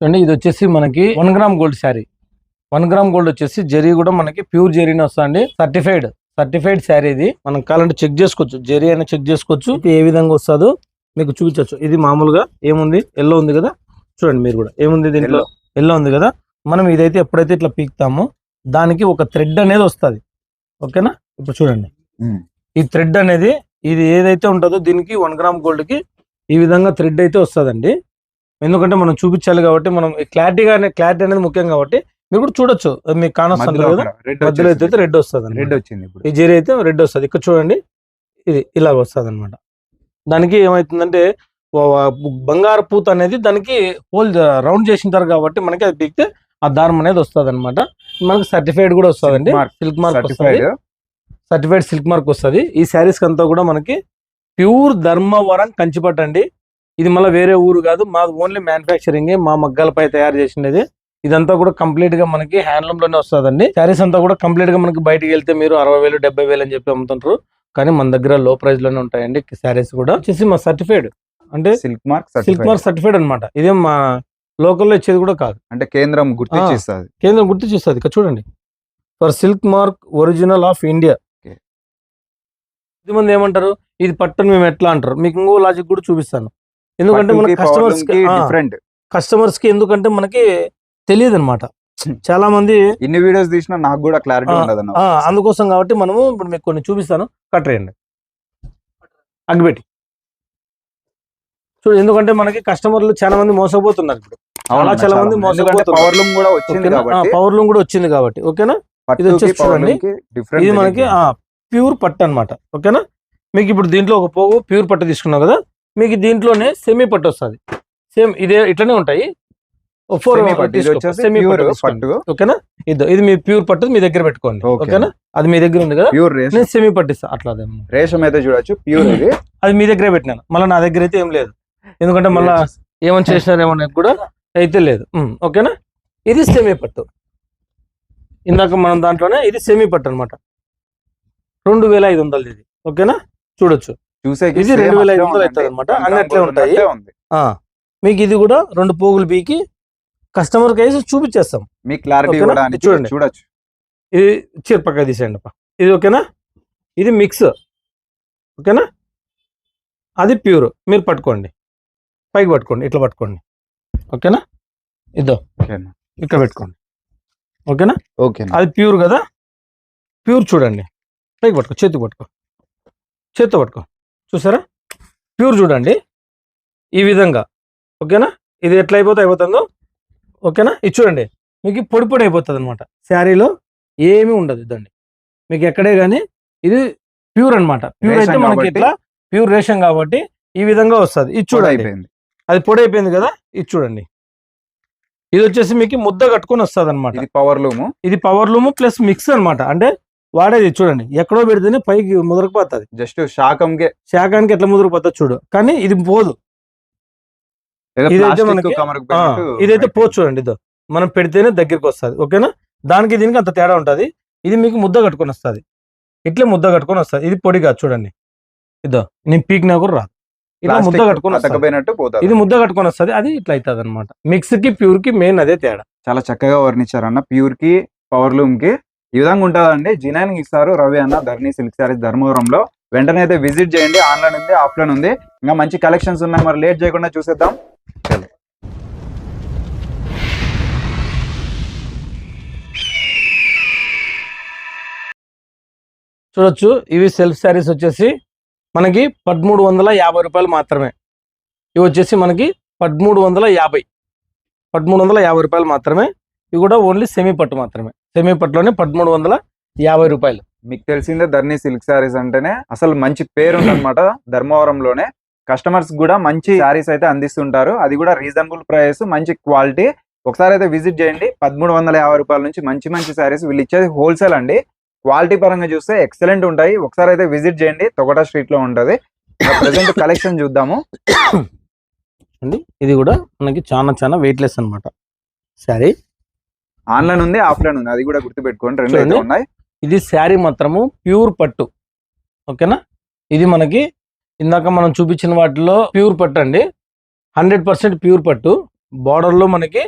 చూడండి ఇది వచ్చేసి మనకి one gram gold saree. One gram gold వచ్చేసి జరీ కూడా మనకి ప్యూర్ జెరీని వస్తుంది సర్టిఫైడ్ సర్టిఫైడ్ శారీ ఇది. మనం కావాలంటే చెక్ చేసుకోవచ్చు. జెరీ అయినా చెక్ చేసుకోవచ్చు. ఇది ఏ విధంగా వస్తుందో మీకు చూపించవచ్చు. ఇది మామూలుగా ఏముంది? ఎల్లో ఉంది కదా? చూడండి మీరు కూడా. ఏముంది దీంట్లో? ఎల్లో. ఉంది కదా? మనం ఇదైతే ఎప్పుడైతే ఇట్లా పీకుతామో దానికి ఒక థ్రెడ్ అనేది వస్తుంది. ఓకేనా? ఇప్పుడు చూడండి. ఈ థ్రెడ్ అనేది ఇది ఏదైతే ఉంటుందో దీనికి వన్ గ్రామ్ గోల్డ్కి ఈ విధంగా థ్రెడ్ అయితే వస్తుందండి. ఎందుకంటే మనం చూపించాలి కాబట్టి మనం క్లారిటీగా క్లారిటీ అనేది ముఖ్యం కాబట్టి మీరు కూడా చూడొచ్చు. మీకు కానొస్తుంది కదా? రెడ్ మధ్యలో అయితే రెడ్ వస్తుంది రెడ్ వచ్చింది ఇప్పుడు. ఈ జీరో అయితే రెడ్ వస్తుంది. ఇక్కడ చూడండి ఇది ఇలాగ వస్తుంది అనమాట దానికి ఏమవుతుందంటే బంగారు పూత అనేది దానికి హోల్ రౌండ్ చేసింటారు కాబట్టి మనకి అది పీకితే ఆ దారం అనేది వస్తుంది అనమాట మనకి సర్టిఫైడ్ కూడా వస్తుందండి. Silk mark certified certified silk mark వస్తుంది. ఈ శారీస్ అంతా కూడా మనకి ప్యూర్ ధర్మవరం కంచిపట్టు అండి. ఇది మళ్ళీ వేరే ఊరు కాదు మాది ఓన్లీ మ్యానుఫ్యాక్చరింగ్ మా మగ్గాలపై తయారు చేసినది ఇదంతా కూడా కంప్లీట్గా మనకి హ్యాండ్లూమ్లోనే వస్తుందండి. శారీస్ అంతా కూడా కంప్లీట్గా మనకి బయటికి వెళ్తే మీరు అరవై వేలు డెబ్బై వేలు అని చెప్పి అమ్ముతుంటారు. కానీ మన దగ్గర లో ప్రైస్లోనే ఉంటాయండి శారీస్ కూడా. వచ్చేసి మా సర్టిఫైడ్ అంటే silk mark silk mark certified అనమాట ఇదేం మా లోకల్లో ఇచ్చేది కూడా కాదు. అంటే కేంద్రం గుర్తించిస్తుంది కేంద్రం గుర్తు చేస్తుంది ఇక్కడ చూడండి. For silk mark original of India. ఇది మంది ఏమంటారు? ఇది పట్టను మేము ఎట్లా అంటారు? మీకు ఇంకో లాజిక్ కూడా చూపిస్తాను. ఎందుకంటే మన కస్టమర్స్ డిఫరెంట్ కస్టమర్స్కి ఎందుకంటే మనకి తెలియదు అనమాట చాలా మంది ఇన్ని వీడియోస్ తీసినా నాకు కూడా క్లారిటీ ఉండదు అందుకోసం కాబట్టి మనము ఇప్పుడు మీకు కొన్ని చూపిస్తాను. కట్టరేయండి అగ్గిపెట్టి చూడు ఎందుకంటే మనకి కస్టమర్లు చాలా మంది మోసపోతున్నారు ఇప్పుడు. చాలా చాలా మంది మోసపోతున్నారు. పవర్ లూమ్ కూడా వచ్చింది కాబట్టి పవర్ లూమ్ కూడా వచ్చింది కాబట్టి. ఓకేనా? ఇది వచ్చేసి చూడండి. ఇది మనకి ప్యూర్ పట్టు అన్నమాట. ఓకేనా? మీకు ఇప్పుడు దీంట్లో ఒక పోగు ప్యూర్ పట్టు తీసుకున్నాం కదా? మీకు దీంట్లోనే సెమీ పట్టు వస్తుంది. సేమ్ ఇదే ఇట్లనే ఉంటాయి. ఫోర్ సెమీ పట్టు ఓకేనా? ఇది ఇది మీ ప్యూర్ పట్టు మీ దగ్గర పెట్టుకోండి. ఓకేనా? అది మీ దగ్గర ఉంది కదా? ప్యూర్ నేను సెమీ పట్టిస్తా అట్లా. రేషం అయితే చూడొచ్చు ప్యూర్ ఇది. అది మీ దగ్గరే పెట్టినాను. మళ్ళీ నా దగ్గర అయితే ఏం లేదు. ఎందుకంటే మళ్ళీ ఏమని చేసినారేమో కూడా అయితే లేదు. ఓకేనా? ఇది సెమీ పట్టు. ఇందాక మనం దాంట్లోనే ఇది సెమీ పట్టు అనమాట రెండు వేల ఐదు వందలది ఇది. ఓకేనా? చూడొచ్చు. ఇది 2500 అవుతుంది అన్నమాట. అన్ని అట్లే ఉంటాయి. ఉంది. ఆ మీకు ఇది కూడా రెండు పోగులు పీకి కస్టమర్ కేసు చూపించేస్తాం. మీ క్లారిటీ? ఇవ్వడానికి చూడండి. చూడొచ్చు. ఇది చీర పక్క తీసేయండి అప్ప ఇది ఓకేనా? ఇది మిక్స్ ఓకేనా? అది ప్యూర్ మీరు పట్టుకోండి. పైకి పట్టుకోండి. ఇట్లా పట్టుకోండి. ఓకేనా? ఇదో. ఓకేనా? ఇక్కడ పెట్టుకోండి. ఓకేనా? ఓకేనా? అది ప్యూర్ కదా? ప్యూర్ చూడండి. పైకి పట్టుకో. చేతికి పట్టుకో. చేతితో పట్టుకో. చూసారా? ప్యూర్ చూడండి. ఈ విధంగా. ఓకేనా? ఇది ఎట్లా అయిపోతే అయిపోతుందో? ఓకేనా? ఇది చూడండి. మీకు పొడి పొడి అయిపోతుంది అనమాట శారీలో ఏమీ ఉండదు ఇదండి. మీకు ఎక్కడే కానీ ఇది ప్యూర్ అన్నమాట. ప్యూర్ అయితే మనకి ఇట్లా ప్యూర్ రేషన్ కాబట్టి ఈ విధంగా వస్తుంది. ఇది చూడ చూడండి. అయిపోయింది అది పొడి అయిపోయింది కదా? ఇది చూడండి. ఇది వచ్చేసి మీకు ముద్ద కట్టుకొని వస్తుంది అనమాట ఇది పవర్ లూము ఇది పవర్ లూమ్ ప్లస్ మిక్స్ అన్నమాట. అంటే వాడేది చూడండి. ఎక్కడో పెడితేనే పైకి ముదరకపోతుంది. జస్ట్ శాకంకే. శాకానికి ఎట్లా ముదరకపోతుంది చూడు. కానీ ఇది పోదు. ఇదైతే మనకి-. పోదు చూడండి ఇదో. మనం పెడితేనే దగ్గరికి వస్తుంది ఓకేనా? దానికి దీనికి అంత తేడా ఉంటుంది. ఇది మీకు ముద్ద కట్టుకొని వస్తుంది. ఇట్లే ముద్ద కట్టుకొని వస్తుంది. ఇది పొడి కాదు చూడండి. ఇదో. నేను పీకినా కూడా రాదు. ఇట్లా Plastic ముద్ద కట్టుకొని ఇది ముద్ద కట్టుకొని వస్తుంది. అది ఇట్లా అవుతుంది అనమాట మిక్స్కి ప్యూర్కి మెయిన్ అదే తేడా. చాలా చక్కగా వర్ణించారన్న. ప్యూర్కి పవర్ లూమ్కి ఈ విధంగా ఉంటుందండి. జినైన్ ఇస్తారు. రవి అన్న ధర్ని సిల్క్ సారీస్ ధర్మవరంలో. వెంటనే అయితే విజిట్ చేయండి. ఆన్లైన్ ఉంది ఆఫ్లైన్ ఉంది. ఇంకా మంచి కలెక్షన్స్ ఉన్నాయి. మరి లేట్ చేయకుండా చూసేద్దాం. చలో. చూడొచ్చు. ఇవి సెల్ఫ్ శారీస్ వచ్చేసి మనకి పదమూడు వందల యాభై రూపాయలు మాత్రమే. ఇవి వచ్చేసి మనకి పదమూడు వందల యాభై. పదమూడు వందల యాభై రూపాయలు మాత్రమే. ఇవి కూడా ఓన్లీ సెమీ పట్టు మాత్రమే. సెమీ పట్టులోనే పదమూడు వందల యాభై రూపాయలు. మీకు తెలిసిందే ధర్ని సిల్క్ సారీస్ అంటేనే అసలు మంచి పేరు ఉందన్నమాట ధర్మవరంలోనే కస్టమర్స్ కూడా మంచి సారీస్ అయితే అందిస్తుంటారు. అది కూడా రీజనబుల్ ప్రైస్ మంచి క్వాలిటీ. ఒకసారి అయితే విజిట్ చేయండి. పదమూడు వందల యాభై రూపాయల నుంచి మంచి మంచి సారీస్ వీళ్ళు ఇచ్చేది హోల్సేల్ అండి. క్వాలిటీ పరంగా చూస్తే ఎక్సలెంట్ ఉంటాయి. ఒకసారి అయితే విజిట్ చేయండి. తొగటా స్ట్రీట్లో ఉంటది ప్రెసెంట్ కలెక్షన్ చూద్దాము. అండి ఇది కూడా మనకి చాలా చాలా వెయిట్లెస్ అన్నమాట శారీ. ఆన్లైన్ ఉంది ఆఫ్లైన్ ఉంది. అది కూడా గుర్తుపెట్టుకోండి. రెండు అయితే. ఉన్నాయి. ఇది శారీ మాత్రము ప్యూర్ పట్టు. ఓకేనా? ఇది మనకి ఇందాక మనం చూపించిన వాటిలో ప్యూర్ పట్టు అండి. హండ్రెడ్ పర్సెంట్ ప్యూర్ పట్టు. బార్డర్లో మనకి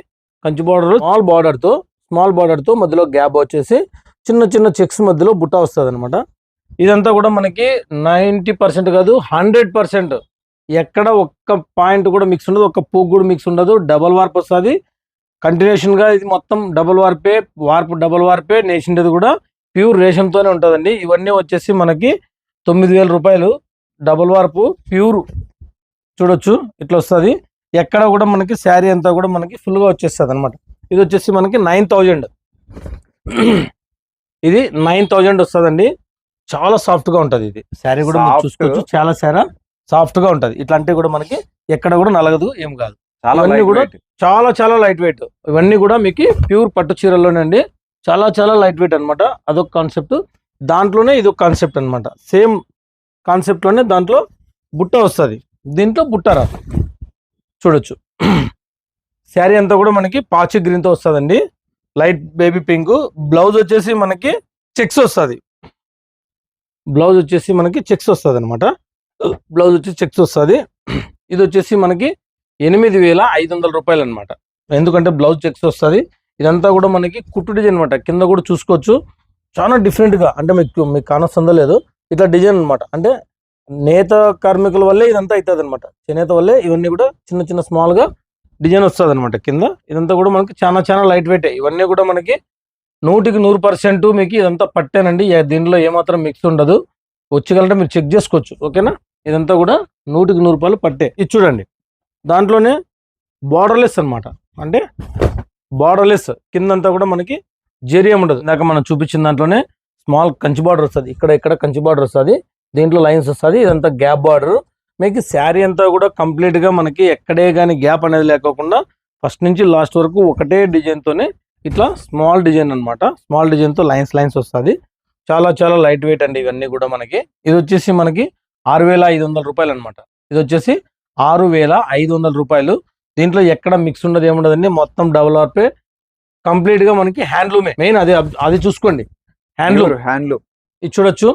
కంచి బార్డర్ స్మాల్ బార్డర్తో స్మాల్ బార్డర్తో మధ్యలో గ్యాప్ వచ్చేసి చిన్న చిన్న చెక్స్ మధ్యలో బుట్ట వస్తుంది అనమాట ఇదంతా కూడా మనకి నైంటీ పర్సెంట్ కాదు హండ్రెడ్ పర్సెంట్. ఎక్కడ ఒక్క పాయింట్ కూడా మిక్స్ ఉండదు ఒక్క పువ్వు కూడా మిక్స్ ఉండదు. డబల్ వార్ప్ వస్తుంది. కంటిన్యూషన్గా ఇది మొత్తం డబల్ వార్పే వార్పు డబల్ వార్పే నేసిండేది కూడా ప్యూర్ రేషంతోనే ఉంటుందండి. ఇవన్నీ వచ్చేసి మనకి తొమ్మిది వేల రూపాయలు డబల్ వార్పు ప్యూర్ చూడొచ్చు ఇట్లా వస్తుంది. ఎక్కడ కూడా మనకి శారీ అంతా కూడా మనకి full గా వచ్చేస్తుంది అనమాట ఇది వచ్చేసి మనకి నైన్ థౌజండ్ ఇది నైన్ థౌజండ్ వస్తుందండి. చాలా సాఫ్ట్గా ఉంటది ఇది. శారీ కూడా. చూసుకోవచ్చు చాలా సారా సాఫ్ట్గా ఉంటది. ఇట్లాంటివి కూడా మనకి ఎక్కడ కూడా నలగదు ఏం కాదు. ఇవన్నీ కూడా. చాలా చాలా లైట్ వెయిట్ ఇవన్నీ కూడా మీకు ప్యూర్ పట్టు చీరల్లోనండి. చాలా చాలా లైట్ వెయిట్ అన్నమాట. అదొక కాన్సెప్ట్ దాంట్లోనే ఇదొక కాన్సెప్ట్ అన్నమాట. సేమ్ కాన్సెప్ట్లోనే దాంట్లో బుట్ట వస్తుంది. దీంట్లో బుట్ట రాదు. చూడొచ్చు. శారీ అంతా కూడా మనకి పాచి గ్రీన్తో వస్తుందండి. లైట్ బేబీ పింక్ బ్లౌజ్ వచ్చేసి మనకి చెక్స్ వస్తుంది. బ్లౌజ్ వచ్చేసి మనకి చెక్స్ వస్తుంది అనమాట బ్లౌజ్ వచ్చి చెక్స్ వస్తుంది. ఇది వచ్చేసి మనకి ఎనిమిది వేల ఐదు వందల రూపాయలు అనమాట ఎందుకంటే బ్లౌజ్ చెక్స్ వస్తుంది. ఇదంతా కూడా మనకి కుట్టు డిజైన్ అనమాట కింద కూడా చూసుకోవచ్చు. చాలా డిఫరెంట్గా అంటే మీకు మీకు కానొస్తుందో లేదు. ఇట్లా డిజైన్ అన్నమాట. అంటే నేత కార్మికుల వల్లే ఇదంతా అవుతుంది అనమాట చేనేత వల్లే ఇవన్నీ కూడా చిన్న చిన్న స్మాల్గా గా డిజైన్ వస్తుంది అనమాట కింద. ఇదంతా కూడా మనకి చాలా చాలా లైట్ వెయిట్ ఇవన్నీ కూడా మనకి నూటికి నూరు పర్సెంట్ మీకు ఇదంతా పట్టానండి. ఏ- దీనిలో ఏమాత్రం మిక్స్ ఉండదు. వచ్చగలంటే మీరు చెక్ చేసుకోవచ్చు. ఓకేనా? ఇదంతా కూడా నూటికి నూరు రూపాయలు పట్టే. ఇది చూడండి. దాంట్లోనే బార్డర్లెస్ అన్నమాట. అంటే బార్డర్లెస్ కిందంతా కూడా మనకి జెరీ ఉండదు. ఇందాక మనం చూపించిన దాంట్లోనే స్మాల్ కంచి బార్డర్ వస్తుంది. ఇక్కడ ఇక్కడ కంచి బార్డర్ వస్తుంది. దీంట్లో లైన్స్ వస్తుంది. ఇదంతా గ్యాప్ బార్డర్ మీకు శారీ అంతా కూడా కంప్లీట్గా మనకి ఎక్కడే కానీ గ్యాప్ అనేది లేకోకుండా ఫస్ట్ నుంచి లాస్ట్ వరకు ఒకటే డిజైన్ తోనే ఇట్లా స్మాల్ డిజైన్ అన్నమాట. స్మాల్ డిజైన్తో లైన్స్ లైన్స్ వస్తుంది. చాలా చాలా లైట్ వెయిట్ అండి ఇవన్నీ కూడా మనకి. ఇది వచ్చేసి మనకి ఆరు వేల ఐదు వందల రూపాయలు అనమాట ఇది వచ్చేసి ఆరు వేల ఐదు వందల రూపాయలు. దీంట్లో ఎక్కడ మిక్స్ ఉండదు ఏముండదండి మొత్తం డబుల్ ఆర్పే కంప్లీట్గా మనకి హ్యాండ్లూమే మెయిన్ అది అది చూసుకోండి. Handloom handloom. ఇది చూడొచ్చు.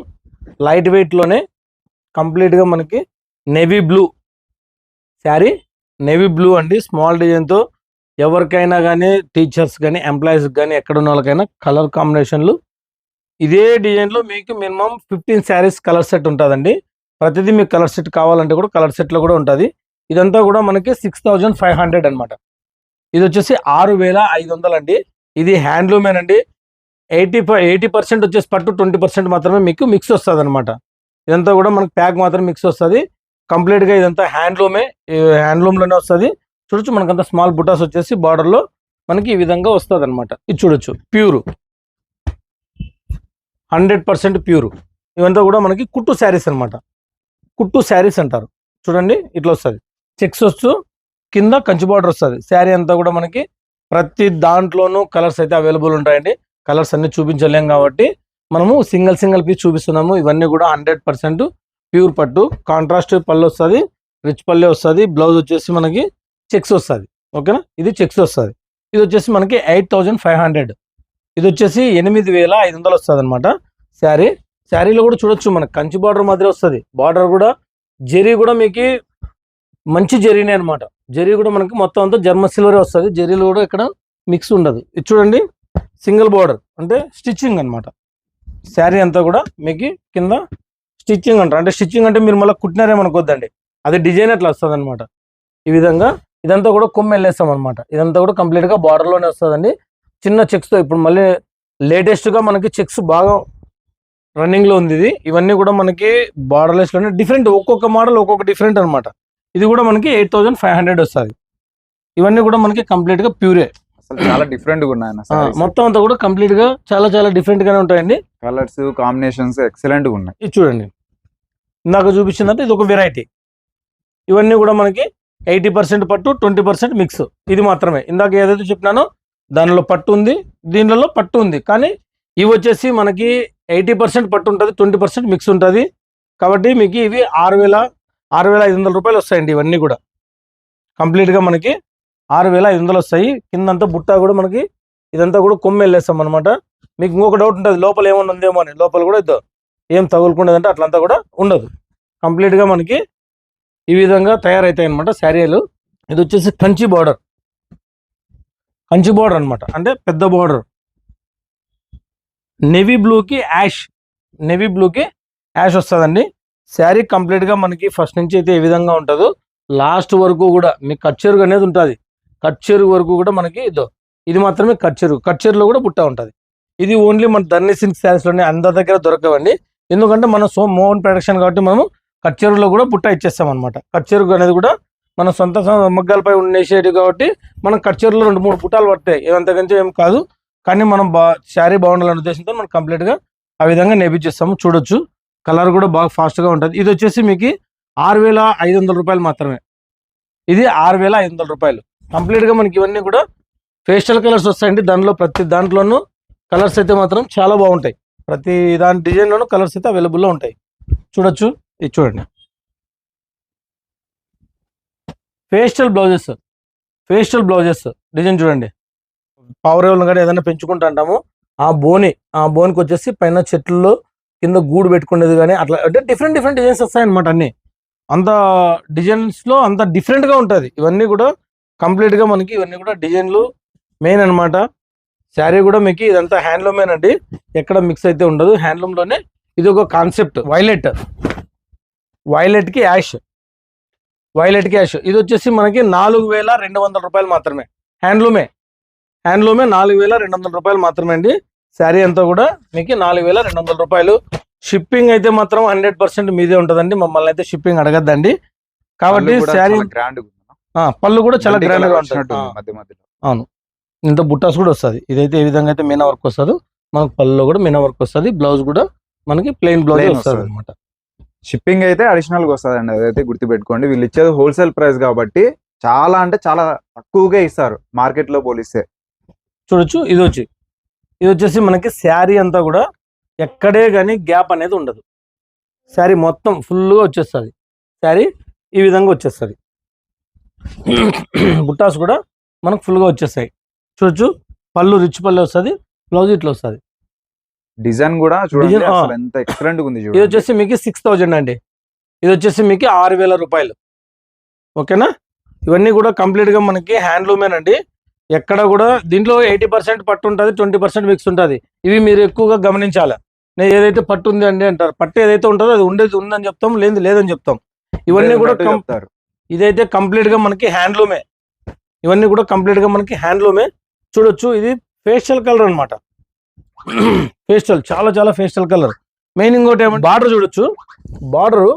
లైట్ వెయిట్లోనే కంప్లీట్గా మనకి navy blue saree navy blue అండి. స్మాల్ డిజైన్తో ఎవరికైనా కానీ టీచర్స్ కానీ ఎంప్లాయీస్ కానీ ఎక్కడ ఉన్న వాళ్ళకైనా కలర్ కాంబినేషన్లు ఇదే డిజైన్లో మీకు minimum fifteen sarees colour set ఉంటుందండి. ప్రతిదీ మీకు కలర్ సెట్ కావాలంటే కూడా కలర్ సెట్లో కూడా ఉంటుంది. ఇదంతా కూడా మనకి సిక్స్ థౌజండ్ ఫైవ్ హండ్రెడ్ అనమాట ఇది వచ్చేసి ఆరు వేల ఐదు వందలు అండి. ఇది హ్యాండ్లూమేనండి ఎయిటీ ఎయిటీ పర్సెంట్ వచ్చేసి పట్టు ట్వంటీ పర్సెంట్ మాత్రమే మీకు మిక్స్ వస్తుంది అనమాట ఇదంతా కూడా మనకి ప్యాక్ మాత్రం మిక్స్ వస్తుంది. కంప్లీట్గా ఇదంతా హ్యాండ్లూమే హ్యాండ్లూమ్లోనే వస్తుంది. చూడొచ్చు మనకంత స్మాల్ బుటాస్ వచ్చేసి బార్డర్లో మనకి ఈ విధంగా వస్తుంది అనమాట ఇది చూడొచ్చు ప్యూర్. Hundred percent pure. ఇవంతా కూడా మనకి కుట్టు శారీస్ అన్నమాట. కుట్టు శారీస్ అంటారు. చూడండి ఇట్లా వస్తుంది. చెక్స్ వస్తూ కింద కంచి బార్డర్ వస్తుంది. శారీ అంతా కూడా మనకి ప్రతి దాంట్లోనూ కలర్స్ అయితే అవైలబుల్ ఉంటాయండి. కలర్స్ అన్ని చూపించలేం కాబట్టి మనము సింగిల్ సింగిల్ పీస్ చూపిస్తున్నాము. ఇవన్నీ కూడా హండ్రెడ్ పర్సెంట్ ప్యూర్ పట్టు. కాంట్రాస్ట్ పళ్ళు వస్తుంది రిచ్ పల్లె వస్తుంది. బ్లౌజ్ వచ్చేసి మనకి చెక్స్ వస్తుంది. ఓకేనా? ఇది చెక్స్ వస్తుంది. ఇది వచ్చేసి మనకి ఎయిట్ థౌజండ్ ఫైవ్ హండ్రెడ్. ఇది వచ్చేసి ఎనిమిది వేల ఐదు వందలు వస్తుంది అనమాట శారీ. శారీలో కూడా చూడొచ్చు మనకి. కంచి బార్డర్ మాదిరి వస్తుంది. బార్డర్ కూడా జెరీ కూడా మీకు మంచి జెరీనే అనమాట జెరీ కూడా మనకి మొత్తం అంతా జర్మన్ సిల్వరే వస్తుంది. జెరీలో కూడా ఇక్కడ మిక్స్ ఉండదు. ఇది చూడండి. సింగిల్ బార్డర్ అంటే స్టిచ్చింగ్ అన్నమాట. శారీ అంతా కూడా మీకు కింద స్టిచ్చింగ్ అంటారు. అంటే స్టిచ్చింగ్ అంటే మీరు మళ్ళీ కుట్టినారేమనుకోద్దండి అది డిజైన్ అట్లా వస్తుంది అనమాట ఈ విధంగా ఇదంతా కూడా కొమ్మ వెళ్ళేస్తాం అనమాట ఇదంతా కూడా కంప్లీట్గా బార్డర్లోనే వస్తుందండి. చిన్న చెక్స్తో ఇప్పుడు మళ్ళీ లేటెస్ట్గా మనకి చెక్స్ బాగా రన్నింగ్లో ఉంది ఇది. ఇవన్నీ కూడా మనకి బార్డర్లెస్లోనే డిఫరెంట్ ఒక్కొక్క మోడల్ ఒక్కొక్క డిఫరెంట్ అన్నమాట. ఇది కూడా మనకి ఎయిట్ థౌసండ్ ఫైవ్ హండ్రెడ్ వస్తుంది. ఇవన్నీ కూడా మనకి కంప్లీట్గా ప్యూరే అసలు చాలా డిఫరెంట్గా ఉన్నాయి మొత్తం అంతా కూడా కంప్లీట్గా చాలా చాలా డిఫరెంట్ గానే ఉంటాయండి. కలర్స్ కాంబినేషన్స్ ఎక్సలెంట్గా ఉన్నాయి. ఇది చూడండి. ఇందాక చూపించిందంటే ఇది ఒక వెరైటీ ఇవన్నీ కూడా మనకి ఎయిటీ పర్సెంట్ పట్టు ట్వంటీ పర్సెంట్ మిక్స్ ఇది మాత్రమే. ఇందాక ఏదైతే చెప్పినానో దానిలో పట్టు ఉంది దీనిలో పట్టు ఉంది. కానీ ఇవి వచ్చేసి మనకి ఎయిటీ పర్సెంట్ పట్టు ఉంటుంది ట్వంటీ పర్సెంట్ మిక్స్ ఉంటుంది. కాబట్టి మీకు ఇవి ఆరు వేల ఆరు వేల ఐదు వందల రూపాయలు వస్తాయండి ఇవన్నీ కూడా. కంప్లీట్గా మనకి ఆరు వేల ఐదు వందలు వస్తాయి. కిందంతా బుట్ట కూడా మనకి ఇదంతా కూడా కొమ్మ వెళ్ళేస్తాం అనమాట మీకు ఇంకొక డౌట్ ఉంటుంది లోపల ఏమన్నా ఉందేమో అని. లోపల కూడా ఇద్దాం ఏం తగులుకుండదంటే అట్లంతా కూడా ఉండదు. కంప్లీట్గా మనకి ఈ విధంగా తయారవుతాయి అనమాట శారీలు. ఇది వచ్చేసి కంచి బార్డర్. కంచి బోర్డర్ అన్నమాట. అంటే పెద్ద బోర్డర్. నెవీ బ్లూకి యాష్ నెవీ బ్లూకి యాష్ వస్తుందండి. శారీ కంప్లీట్గా మనకి ఫస్ట్ నుంచి అయితే ఏ విధంగా ఉంటుందో లాస్ట్ వరకు కూడా మీకు కట్ చెరుగు అనేది ఉంటుంది. కట్ చెరుగు వరకు కూడా మనకి ఇదో ఇది మాత్రమే కట్ చెరుగు కట్ కూడా బుట్ట ఉంటుంది. ఇది ఓన్లీ మన ధర్ని సిల్క్ శారీస్లోనే అందరి దగ్గర దొరకవండి. ఎందుకంటే మన సో మోహన్ ప్రొడక్షన్ కాబట్టి మనము కట్ చెరువులో కూడా పుట్ట ఇచ్చేస్తాం అనమాట కట్ చెరుగు అనేది కూడా మన సొంత సొ- మగ్గాలపై ఉండేసేది కాబట్టి మనం కట్ చెరువులో రెండు మూడు పుట్టాలు పడతాయి ఏమంతకంటే ఏం కాదు. కానీ మనం బా శారీ బాగుండాలనే ఉద్దేశంతో మనం కంప్లీట్గా ఆ విధంగా నేపించేస్తాము చూడొచ్చు. కలర్ కూడా బాగా ఫాస్ట్గా ఉంటుంది. ఇది వచ్చేసి మీకు ఆరు వేల ఐదు వందల రూపాయలు మాత్రమే. ఇది ఆరు వేల ఐదు వందల రూపాయలు. కంప్లీట్గా మనకి ఇవన్నీ కూడా ఫేషియల్ కలర్స్ వస్తాయండి. దానిలో ప్రతి దాంట్లోనూ కలర్స్ అయితే మాత్రం చాలా బాగుంటాయి. ప్రతి దాని డిజైన్లోనూ కలర్స్ అయితే అవైలబుల్లో ఉంటాయి. చూడొచ్చు. ఇది చూడండి. Facial blouses. Facial blouses. Design చూడండి. పావురేవులను కానీ ఏదైనా పెంచుకుంటా అంటాము. ఆ బోని ఆ బోన్కి వచ్చేసి పైన చెట్లలో కింద గూడు పెట్టుకునేది కానీ అట్లా అంటే డిఫరెంట్ డిఫరెంట్ డిజైన్స్ వస్తాయన్నమాట అన్ని. అంత డిజైన్స్లో అంత డిఫరెంట్గా ఉంటుంది. ఇవన్నీ కూడా కంప్లీట్గా మనకి ఇవన్నీ కూడా డిజైన్లు మెయిన్ అన్నమాట. శారీ కూడా మీకు ఇదంతా హ్యాండ్లూమే అండి ఎక్కడ మిక్స్ అయితే ఉండదు. హ్యాండ్లూమ్లోనే ఇది ఒక కాన్సెప్ట్ వైలెట్ వైలెట్కి యాష్ వైలెట్కి యాష్ ఇది వచ్చేసి మనకి నాలుగు వేల రెండు వందల రూపాయలు మాత్రమే. హ్యాండ్లూమే హ్యాండ్లూమే నాలుగు వేల రెండు వందల రూపాయలు మాత్రమే అండి. శారీ అంతా కూడా మీకు నాలుగు వేల రెండు వందల రూపాయలు. షిప్పింగ్ అయితే మాత్రం హండ్రెడ్ పర్సెంట్ మీదే ఉంటుందండి. మమ్మల్ని అయితే షిప్పింగ్ అడగద్దండి. కాబట్టి శారీ పళ్ళు కూడా చాలా గ్రాండ్గా ఉంటుంది మధ్యలో. ఇంత బుట్టాస్ కూడా వస్తుంది. ఇదైతే ఏ విధంగా అయితే మీనా వర్క్ వస్తుందో మనకు పళ్ళులో కూడా మీనా వర్క్ వస్తుంది. బ్లౌజ్ కూడా మనకి ప్లెయిన్ బ్లౌజ్ వస్తది. అనమాట షిప్పింగ్ అయితే అడిషనల్గా వస్తుంది అండి అదైతే గుర్తుపెట్టుకోండి. వీళ్ళు ఇచ్చేది హోల్సేల్ ప్రైస్ కాబట్టి చాలా అంటే చాలా తక్కువగా ఇస్తారు. మార్కెట్లో పోలిస్తే. చూడొచ్చు. ఇది వచ్చి ఇది వచ్చేసి మనకి శారీ అంతా కూడా ఎక్కడే కానీ గ్యాప్ అనేది ఉండదు. శారీ మొత్తం ఫుల్గా వచ్చేస్తుంది. శారీ ఈ విధంగా వచ్చేస్తుంది. బుట్టాస్ కూడా మనకు ఫుల్గా వచ్చేస్తాయి. చూడొచ్చు. పళ్ళు రిచ్ పళ్ళు వస్తుంది బ్లౌజ్ ఇట్లా వస్తుంది. డిజైన్ కూడా ఎంత ఎక్సలెంట్ ఉంది ఇది వచ్చేసి మీకు సిక్స్ థౌజండ్ అండి. ఇది వచ్చేసి మీకు ఆరు వేల రూపాయలు. ఓకేనా? ఇవన్నీ కూడా కంప్లీట్గా మనకి హ్యాండ్లూమేనండి ఎక్కడ కూడా దీంట్లో ఎయిటీ పర్సెంట్ పట్టు ఉంటుంది ట్వంటీ పర్సెంట్ మిక్స్ ఉంటుంది. ఇవి మీరు ఎక్కువగా గమనించాలి. నేను ఏదైతే పట్టు ఉంది అండి అంటారు పట్టు ఏదైతే ఉంటుందో అది ఉండేది ఉందని చెప్తాం లేదు లేదని చెప్తాం. ఇవన్నీ కూడా ఇదైతే కంప్లీట్గా మనకి హ్యాండ్లూమే. ఇవన్నీ కూడా కంప్లీట్గా మనకి హ్యాండ్లూమే. చూడొచ్చు ఇది ఫేషియల్ కలర్ అన్నమాట. ఫేషియల్ చాలా చాలా ఫేషియల్ కలర్. మెయిన్ ఇంకోటి ఏమంటే బార్డర్ చూడొచ్చు. బార్డర్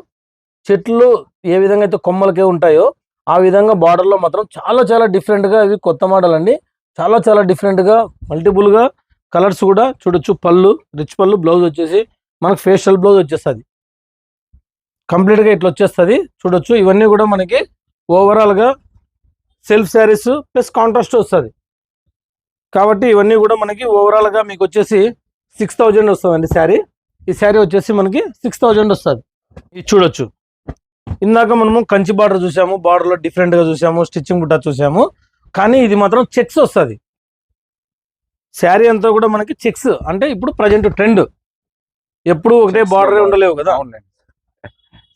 చెట్లు ఏ విధంగా అయితే కొమ్మలకే ఉంటాయో ఆ విధంగా బార్డర్లో మాత్రం చాలా చాలా డిఫరెంట్గా గా ఇవి కొత్త మోడల్ అండి. చాలా చాలా డిఫరెంట్గా మల్టిపుల్గా కలర్స్ కూడా చూడొచ్చు. పళ్ళు రిచ్ పళ్ళు బ్లౌజ్ వచ్చేసి మనకు ఫేషియల్ బ్లౌజ్ వచ్చేస్తుంది. కంప్లీట్గా ఇట్లా వచ్చేస్తుంది. చూడొచ్చు. ఇవన్నీ కూడా మనకి ఓవరాల్గా సెల్ఫ్ శారీస్ ప్లస్ కాంట్రాస్ట్ వస్తుంది. కాబట్టి ఇవన్నీ కూడా మనకి ఓవరాల్గా మీకు వచ్చేసి సిక్స్ థౌజండ్ వస్తుందండి శారీ. ఈ శారీ వచ్చేసి మనకి సిక్స్ థౌజండ్ వస్తుంది. ఇది చూడొచ్చు. ఇందాక మనము కంచి బార్డర్ చూసాము బార్డర్లో డిఫరెంట్గా చూసాము స్టిచ్చింగ్ బుట్ట చూసాము. కానీ ఇది మాత్రం చెక్స్ వస్తుంది. శారీ అంతా కూడా మనకి చెక్స్. అంటే ఇప్పుడు ప్రజెంట్ ట్రెండ్ ఎప్పుడు ఒకటే బార్డర్ ఉండలేవు కదా.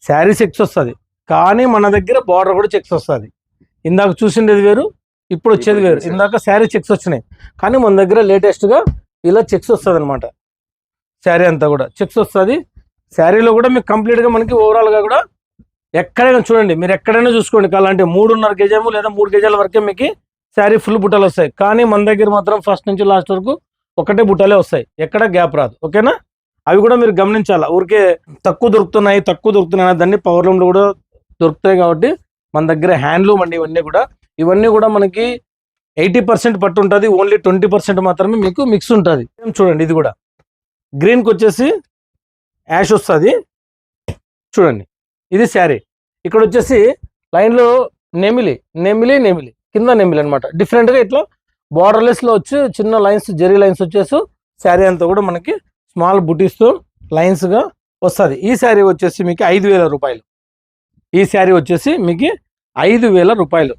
శారీ చెక్స్ వస్తుంది. కానీ మన దగ్గర బార్డర్ కూడా చెక్స్ వస్తుంది. ఇందాక చూసిండేది వేరు ఇప్పుడు వచ్చేది వేరు. ఇందాక శారీ చెక్స్ వచ్చినాయి. కానీ మన దగ్గర లేటెస్ట్గా ఇలా చెక్స్ వస్తుంది అనమాట శారీ అంతా కూడా. చెక్స్ వస్తుంది. శారీలో కూడా మీకు కంప్లీట్గా మనకి ఓవరాల్గా కూడా ఎక్కడైనా చూడండి మీరు ఎక్కడైనా చూసుకోండి అలాంటి మూడున్నర గజము లేదా మూడు కేజీల వరకే మీకు శారీ ఫుల్ బుట్టలు వస్తాయి. కానీ మన దగ్గర మాత్రం ఫస్ట్ నుంచి లాస్ట్ వరకు ఒకటే బుట్టలే వస్తాయి. ఎక్కడ గ్యాప్ రాదు. ఓకేనా అవి కూడా మీరు గమనించాలా? ఊరికే తక్కువ దొరుకుతున్నాయి తక్కువ దొరుకుతున్నాయి దాన్ని పవర్ లూమ్లో కూడా దొరుకుతాయి కాబట్టి మన దగ్గర హ్యాండ్లూమ్ అండి ఇవన్నీ కూడా. ఇవన్నీ కూడా మనకి ఎయిటీ పర్సెంట్ పట్టు ఉంటుంది ఓన్లీ ట్వంటీ పర్సెంట్ మాత్రమే మీకు మిక్స్ ఉంటుంది. చూడండి ఇది కూడా. గ్రీన్కి వచ్చేసి యాష్ వస్తుంది. చూడండి. ఇది శారీ. ఇక్కడ వచ్చేసి లైన్లో నెమిలి నెమిలి నెమిలి కింద నెమిలి అనమాట డిఫరెంట్గా ఇట్లా బార్డర్లెస్లో వచ్చి చిన్న లైన్స్ జెరీ లైన్స్ వచ్చేసి శారీ అంతా కూడా మనకి స్మాల్ బుటీస్తో లైన్స్గా వస్తుంది. ఈ శారీ వచ్చేసి మీకు ఐదు వేల రూపాయలు. ఈ శారీ వచ్చేసి మీకు ఐదు వేల రూపాయలు.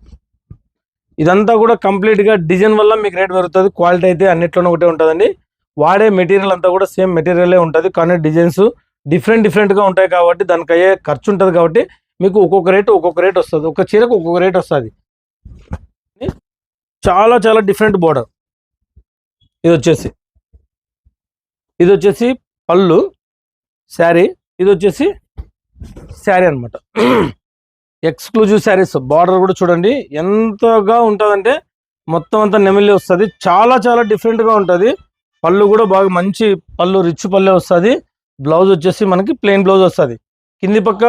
ఇదంతా కూడా కంప్లీట్గా డిజైన్ వల్ల మీకు రేట్ పెరుగుతుంది క్వాలిటీ అయితే అన్నిట్లోనూ ఒకటే ఉంటుందండి. వాడే మెటీరియల్ అంతా కూడా సేమ్ మెటీరియలే ఉంటుంది కానీ డిజైన్స్ డిఫరెంట్ డిఫరెంట్గా ఉంటాయి కాబట్టి దానికి అయ్యే ఖర్చు ఉంటుంది కాబట్టి మీకు ఒక్కొక్క రేటు ఒక్కొక్క రేట్ వస్తుంది. ఒక చీరకు ఒక్కొక్క రేట్ వస్తుంది. చాలా చాలా డిఫరెంట్ బోర్డర్. ఇది వచ్చేసి ఇది వచ్చేసి పళ్ళు శారీ ఇది వచ్చేసి శారీ అనమాట ఎక్స్క్లూజివ్ శారీస్. బార్డర్ కూడా చూడండి. ఎంతగా ఉంటుందంటే మొత్తం అంతా నెమిలి వస్తుంది. చాలా చాలా డిఫరెంట్గా ఉంటుంది. పళ్ళు కూడా బాగా మంచి పళ్ళు రిచ్ పళ్ళే వస్తుంది. బ్లౌజ్ వచ్చేసి మనకి ప్లెయిన్ బ్లౌజ్ వస్తుంది. కింది పక్క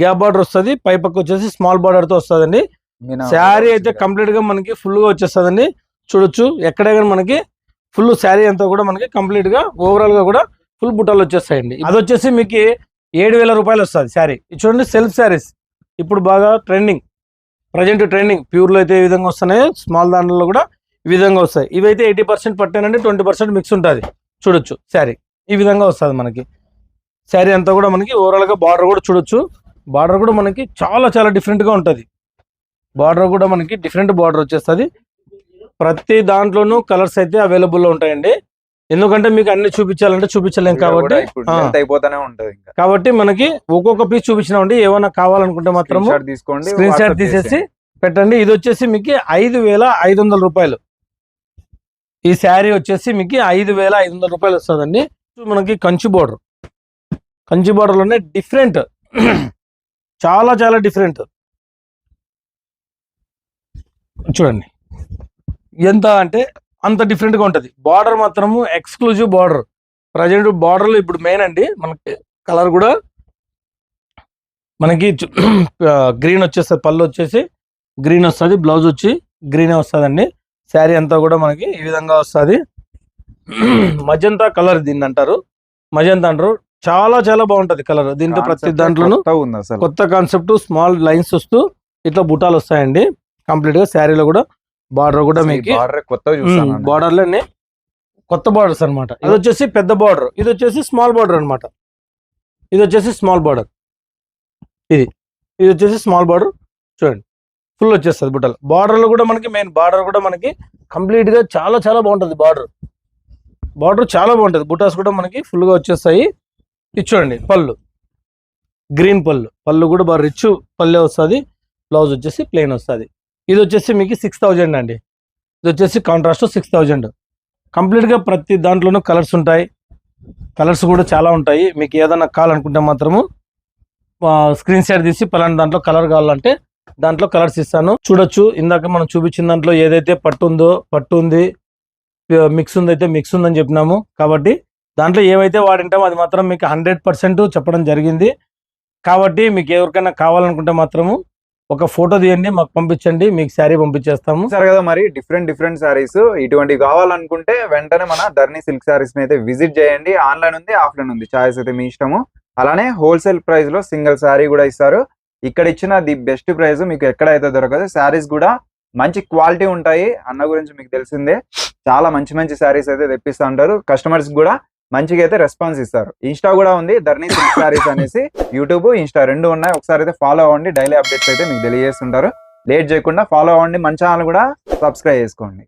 గ్యాప్ బార్డర్ వస్తుంది పై పక్క వచ్చేసి స్మాల్ బార్డర్తో వస్తుందండి. మీనా శారీ అయితే కంప్లీట్గా మనకి ఫుల్గా వచ్చేస్తుందండి. చూడొచ్చు ఎక్కడే కానీ మనకి ఫుల్ శారీ అంతా కూడా మనకి కంప్లీట్గా ఓవరాల్గా కూడా ఫుల్ బుట్టాలు వచ్చేస్తాయండి. అది వచ్చేసి మీకు ఏడు వేల రూపాయలు వస్తుంది శారీ. చూడండి సెల్ఫ్ శారీస్. ఇప్పుడు బాగా ట్రెండింగ్. Present trending. ప్యూర్లో అయితే ఏ విధంగా వస్తున్నాయో స్మాల్ దాంట్లో కూడా ఈ విధంగా వస్తాయి. ఇవైతే ఎయిటీ పర్సెంట్ పట్టానండి ట్వంటీ పర్సెంట్ మిక్స్ ఉంటుంది. చూడొచ్చు శారీ. ఈ విధంగా వస్తుంది మనకి. శారీ అంతా కూడా మనకి ఓవరాల్గా బార్డర్ కూడా చూడొచ్చు. బార్డర్ కూడా మనకి చాలా చాలా డిఫరెంట్గా ఉంటుంది. బార్డర్ కూడా మనకి డిఫరెంట్ బార్డర్ వచ్చేస్తుంది. ప్రతి దాంట్లోనూ కలర్స్ అయితే అవైలబుల్లో ఉంటాయండి. ఎందుకంటే మీకు అన్ని చూపించాలంటే చూపించలేం కాబట్టి అయిపోతానే ఉంటది కాబట్టి మనకి ఒక్కొక్క పీస్ చూపించినామండి. ఏమైనా కావాలనుకుంటే షాట్ తీసుకోండి స్క్రీన్ షాట్ తీసేసి. పెట్టండి. ఇది వచ్చేసి మీకు ఐదు వేల ఐదు వందల రూపాయలు. ఈ శారీ వచ్చేసి మీకు ఐదు వేల ఐదు వందల రూపాయలు వస్తుందండి. మనకి కంచి బోర్డర్ కంచి బార్డర్లోనే డిఫరెంట్ చాలా చాలా డిఫరెంట్ చూడండి. ఎంత అంటే అంత డిఫరెంట్గా గా ఉంటుంది. బార్డర్ మాత్రము ఎక్స్క్లూజివ్ బార్డర్ ప్రజెంట్ బార్డర్లు ఇప్పుడు మెయిన్ అండి. మనకి కలర్ కూడా మనకి గ్రీన్ వచ్చేస్తుంది పళ్ళు వచ్చేసి గ్రీన్ వస్తుంది బ్లౌజ్ వచ్చి గ్రీన్ వస్తుందండి. శారీ అంతా కూడా మనకి ఈ విధంగా వస్తుంది. మజంతా కలర్ దీన్ని అంటారు. మజంతా అంటారు. చాలా చాలా బాగుంటది కలర్. దీంట్లో ప్రతి దాంట్లోనూ కొత్తగా ఉంది అసలు. కొత్త కాన్సెప్ట్ స్మాల్ లైన్స్ వస్తూ ఇట్లా బుటాలు వస్తాయండి. కంప్లీట్గా శారీలో కూడా బార్డర్ కూడా మీకు బార్డర్లోనే కొత్త బార్డర్స్ అన్నమాట. ఇది వచ్చేసి పెద్ద బార్డర్ ఇది వచ్చేసి స్మాల్ బార్డర్ అన్నమాట. ఇది వచ్చేసి స్మాల్ బార్డర్ ఇది. ఇది వచ్చేసి స్మాల్ బార్డర్ చూడండి. ఫుల్ వచ్చేస్తుంది బుట్టలు బార్డర్లో కూడా మనకి మెయిన్ బార్డర్ కూడా మనకి కంప్లీట్గా చాలా చాలా బాగుంటుంది బార్డర్ బార్డర్ చాలా బాగుంటుంది. బుటాస్ కూడా మనకి ఫుల్గా వచ్చేస్తాయి. ఇది చూడండి పళ్ళు. గ్రీన్ పళ్ళు. పళ్ళు కూడా బాగా రిచ్ పళ్ళే వస్తుంది. బ్లౌజ్ వచ్చేసి ప్లెయిన్ వస్తుంది. ఇది వచ్చేసి మీకు సిక్స్ థౌజండ్ అండి. ఇది వచ్చేసి కాంట్రాస్ట్ సిక్స్ థౌజండ్ కంప్లీట్గా ప్రతి దాంట్లోనూ కలర్స్ ఉంటాయి. కలర్స్ కూడా చాలా ఉంటాయి. మీకు ఏదైనా కావాలనుకుంటే మాత్రము స్క్రీన్ షాట్ తీసి పలానా దాంట్లో కలర్ కావాలంటే దాంట్లో కలర్స్ ఇస్తాను. చూడొచ్చు. ఇందాక మనం చూపించిన దాంట్లో ఏదైతే పట్టు ఉందో పట్టు ఉంది మిక్స్ ఉంది అయితే మిక్స్ ఉందని చెప్పినాము. కాబట్టి దాంట్లో ఏవైతే వాడింటామో అది మాత్రం మీకు హండ్రెడ్ పర్సెంట్ చెప్పడం జరిగింది. కాబట్టి మీకు ఎవరికైనా కావాలనుకుంటే మాత్రము ఒక ఫోటో తీయండి మాకు పంపించండి మీకు శారీ పంపించేస్తాము. సరే కదా మరి డిఫరెంట్ డిఫరెంట్ సారీస్ ఇటువంటివి కావాలనుకుంటే వెంటనే మన ధర్ని సిల్క్ సారీస్ అయితే విజిట్ చేయండి. ఆన్లైన్ ఉంది ఆఫ్లైన్ ఉంది. చాయిస్ అయితే మీ ఇష్టము. అలానే హోల్సేల్ ప్రైస్లో సింగిల్ శారీ కూడా ఇస్తారు. ఇక్కడ ఇచ్చిన ది బెస్ట్ ప్రైస్ మీకు ఎక్కడైతే దొరకదు. శారీస్ కూడా మంచి క్వాలిటీ ఉంటాయి. అన్న గురించి మీకు తెలిసిందే. చాలా మంచి మంచి శారీస్ అయితే తెప్పిస్తూ ఉంటారు. కస్టమర్స్ కూడా మంచిగా అయితే రెస్పాన్స్ ఇస్తారు. ఇన్స్టా కూడా ఉంది. ధర్ని సిల్క్ శారీస్ అనేసి యూట్యూబ్ ఇన్స్టా రెండు ఉన్నాయి. ఒకసారి అయితే ఫాలో అవ్వండి. డైలీ అప్డేట్స్ అయితే మీకు తెలియజేస్తుంటారు. లేట్ చేయకుండా ఫాలో అవ్వండి. మన ఛానల్ కూడా సబ్స్క్రైబ్ చేసుకోండి.